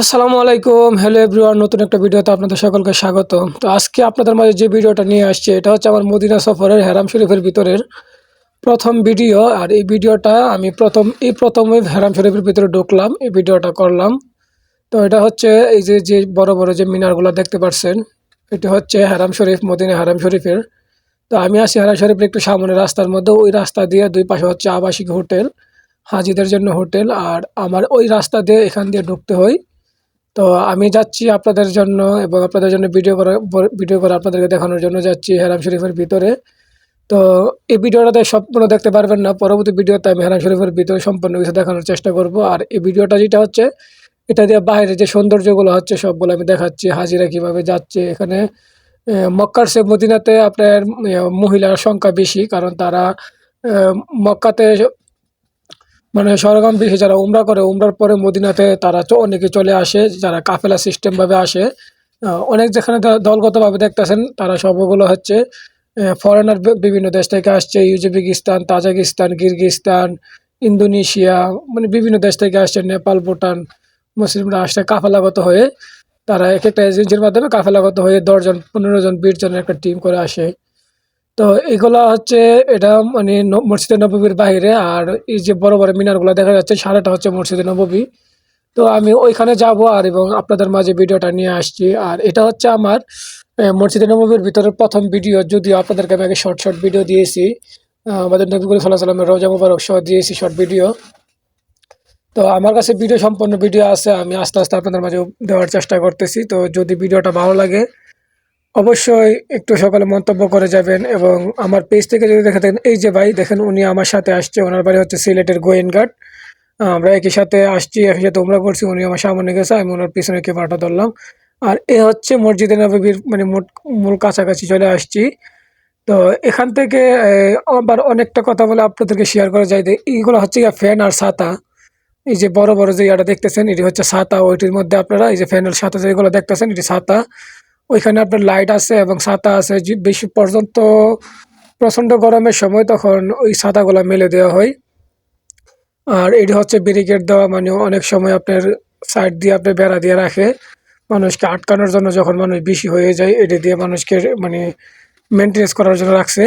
আসসালামু আলাইকুম। Hello everyone নতুন একটা ভিডিওতে আপনাদের সকলকে স্বাগত তো আজকে আপনাদের মাঝে যে ভিডিওটা নিয়ে আসছে, এটা হচ্ছে আমার মদিনা সফরের হেরাম শরীফের ভিতরের প্রথম ভিডিও। আর এই ভিডিওটা আমি প্রথম, এই প্রথমে হেরাম শরীফের ভিতরে ঢুকলাম, এই ভিডিওটা করলাম। তো এটা হচ্ছে এই যে যে বড় বড় যে মিনারগুলো দেখতে পাচ্ছেন, এটা হচ্ছে হেরাম শরীফ, মদিনা হেরাম শরীফের। তো আমি আছি হেরাম শরীফের একটু সামনে রাস্তার মধ্যে, ওই রাস্তা দিয়ে দুই পাশে হচ্ছে আবাসিক হোটেল, হাজিদের জন্য হোটেল। আর আমার ওই রাস্তা দিয়ে এখান দিয়ে ঢুকতে হয়। তো আমি যাচ্ছি আপনাদের জন্য এবং আপনাদের জন্য ভিডিও করা ভিডিও করে আপনাদেরকে দেখানোর জন্য যাচ্ছি হেরাম শরীফের ভিতরে। তো এই ভিডিওটাতে সম্পূর্ণ দেখতে পারবেন না, পরবর্তী ভিডিওতে আমি হেরাম শরীফের ভিতরে সম্পূর্ণ কিছু দেখানোর চেষ্টা করব। আর এই ভিডিওটা যেটা হচ্ছে, এটা দিয়ে বাইরে যে সৌন্দর্যগুলো হচ্ছে, সবগুলো আমি দেখাচ্ছি, হাজিরা কীভাবে যাচ্ছে এখানে। মক্কার সে মদিনাতে আপনার মহিলার সংখ্যা বেশি, কারণ তারা মক্কাতে মানে সরগম বেশি যারা উমরা করে, উমরার পরে মদিনাতে তারা অনেকে চলে আসে, যারা কাফেলা সিস্টেমভাবে আসে। অনেক যেখানে দলগতভাবে দেখতেছেন, তারা সবগুলো হচ্ছে ফরেনার বিভিন্ন দেশ থেকে আসছে। ইউজবেকিস্তান তাজাকিস্তান, কিরগিস্তান, ইন্দোনেশিয়া মানে বিভিন্ন দেশ থেকে আসছে, নেপাল, ভুটান, মুসলিমরা আসছে কাফেলাগত হয়ে। তারা এক একটা এজেন্সির মাধ্যমে কাফেলাগত হয়ে দশজন, পনেরো জন, বিশ জনের একটা টিম করে আসে। তো এগুলো হচ্ছে এটা মানে মসজিদে নববীর বাইরে, আর এই যে বড় বড় মিনারগুলো দেখা যাচ্ছে, সারাটা হচ্ছে মসজিদে নববী। তো আমি ওইখানে যাব আর এবং আপনাদের মাঝে ভিডিওটা নিয়ে আসছি। আর এটা হচ্ছে আমার মসজিদে নববীর ভিতরে প্রথম ভিডিও, যদিও আপনাদেরকে আমি আগে শর্ট শর্ট ভিডিও দিয়েছি। আমাদের নবীগুল সাল্লাহ সাল্লামের রোজা মুবারক সহ দিয়েছি শর্ট ভিডিও তো আমার কাছে ভিডিও সম্পন্ন ভিডিও আছে, আমি আস্তে আস্তে আপনাদের মাঝে দেওয়ার চেষ্টা করতেছি। তো যদি ভিডিওটা ভালো লাগে অবশ্যই একটু সকালে মন্তব্য করে যাবেন এবং আমার পেজ থেকে যদি দেখে থাকেন, এই যে ভাই দেখেন উনি আমার সাথে আসছে, ওনার বাড়ি হচ্ছে সিলেটের গোয়েনঘাট। আমরা একই সাথে আসছি, একই সাথে উমরা করছি, উনি আমার সামনে গেছে, আমি ওনার পিছনে কে পাঠা ধরলাম। আর এ হচ্ছে মসজিদে নবীর মানে মূল কাছাকাছি চলে আসছি। তো এখান থেকে আবার অনেকটা কথা বলে আপনাদেরকে শেয়ার করা যায় এইগুলো হচ্ছে ফ্যান আর ছাতা। এই যে বড় বড় যে ইয়াটা দেখতেছেন, এটি হচ্ছে ছাতা, ওইটির মধ্যে আপনারা এই যে ফ্যানের ছাতা যেগুলো দেখতেছেন, এটি ছাতা। ওইখানে আপনার লাইট আছে এবং ছাতা আছে। বেশি পর্যন্ত প্রচণ্ড গরমের সময় তখন ওই ছাতাগুলো মেলে দেওয়া হয়। আর এটি হচ্ছে ব্যারিকেড দেওয়া মানে অনেক সময় আপনার সাইড দিয়ে আপনি বেড়া দিয়ে রাখে। মানুষকে আটকানোর জন্য যখন মানুষ বেশি হয়ে যায়, এটি দিয়ে মানুষকে মানে মেনটেন্স করার জন্য রাখছে।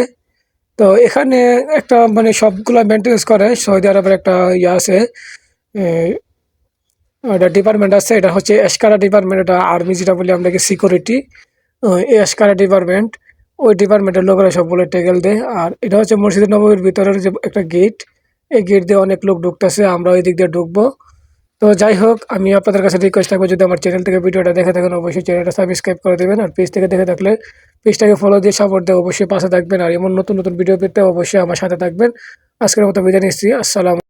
তো এখানে একটা মানে সবগুলা মেনটেন্স করে। সৌদি আরবের একটা ইয়ে আছে এটা ডিপার্টমেন্ট আছে, এটা হচ্ছে এসকারা ডিপার্টমেন্ট এটা আর্মি যেটা বলি আমরা সিকিউরিটি এসকারা ডিপার্টমেন্ট ওই ডিপার্টমেন্টের লোকেরা সবগুলো টেকেল দেয়। আর এটা হচ্ছে মসজিদ নবীর ভিতরের যে একটা গেট এই গেট দিয়ে অনেক লোক ঢুকতেছে আমরা ওই দিক দিয়ে ঢুকবো। তো যাই হোক, আমি আপনাদের কাছে রিকোয়েস্ট থাকব, যদি আমার চ্যানেল থেকে ভিডিওটা দেখে থাকেন, অবশ্যই চ্যানেলটা সাবস্ক্রাইব করে দেবেন। আর পেজ থেকে দেখে থাকলে পেজটাকে ফলো দিয়ে সাপোর্ট দিয়ে অবশ্যই পাশে থাকবেন। আর এমন নতুন নতুন ভিডিও পেতে অবশ্যই আমার সাথে থাকবেন। আজকের মতো বিদায় নিচ্ছি। আসসালাম